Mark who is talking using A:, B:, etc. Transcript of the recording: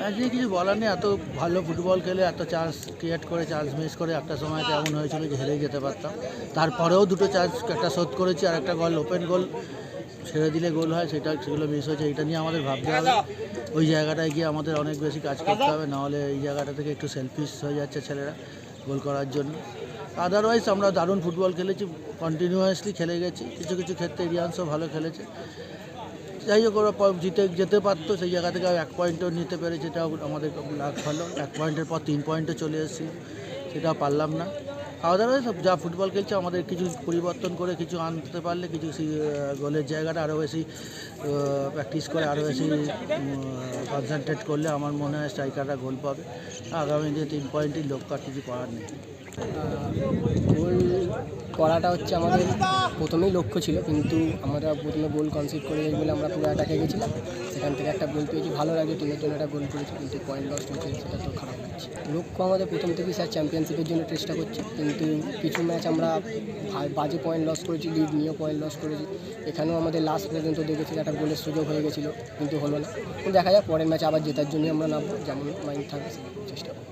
A: Match কিছু বলার নেই, এত ভালো ফুটবল খেলে, এত চান্স ক্রিয়েট করে চান্স মিস করে, একটা সময় তো এমন হয়েছিল যে হেরে যেতে পারতাম। তারপরেও দুটো চান্স একটা শোধ করেছি আর একটা গোল ওপেন গোল ছেড়ে দিলে গোল হয়, সেটা, সেগুলো মিস হয়েছে এটা নিয়ে আমাদের ভাবতে হবে। ওই জায়গাটায় গিয়ে আমাদের অনেক বেশি কাজ করতে হবে, নাহলে এই জায়গাটা থেকে একটু সেলফিশ হয়ে যাচ্ছে ছেলেরা। গোল করার জন্য। আদারওয়াইজ আমরা দারুণ ফুটবল খেলেছি কন্টিনিউয়াসলি খেলে গেছি। কিছু কিছু ক্ষেত্রে রিয়ান্সও ভালো খেলেছে। যাই হোক, ওরা জিতে, যেতে পারতো, সেই জায়গা থেকে এক পয়েন্টও নিতে পেরেছে। এটাও আমাদের লাভ ভালো। এক পয়েন্টের পর তিন পয়েন্টে চলে এসেছি সেটা পারলাম না। আদারওয়াইজ যা ফুটবল খেলছে, আমাদের কিছু পরিবর্তন করে কিছু আনতে পারলে কিছু গোলের জায়গাটা আরও বেশি প্র্যাকটিস করে আরও বেশি কনসেন্ট্রেট করলে আমার মনে হয় স্ট্রাইকাররা গোল পাবে। আগামী দিনে তিন পয়েন্টই লক্ষ্য আর কিছু করার নেই।
B: গোল করাটা হচ্ছে আমাদের প্রথমেই লক্ষ্য ছিল, কিন্তু আমরা প্রথমে গোল কনসিড করে যাই বলে আমরা পুরো অ্যাটাকে গেছিলাম। সেখান থেকে একটা গোল পেয়েছি, ভালো লাগে, টিমের জন্য একটা গোল করেছি, কিন্তু পয়েন্ট লস হয়েছে সেটা তো খারাপ লাগছে। লক্ষ্য আমাদের প্রথম থেকেই স্যার চ্যাম্পিয়নশিপের জন্য চেষ্টা করছে, কিন্তু কিছু ম্যাচ আমরা বাজে পয়েন্ট লস করেছি লিড নিয়েও পয়েন্ট লস করেছি। এখানেও আমাদের লাস্ট পর্যন্ত দেখেছি একটা গোলের সুযোগ হয়ে গেছিল, কিন্তু হলো না। দেখা যাক, পরের ম্যাচ আবার জেতার জন্যই আমরা নামবো যেমন মাইন্ড থাকবে চেষ্টা করব।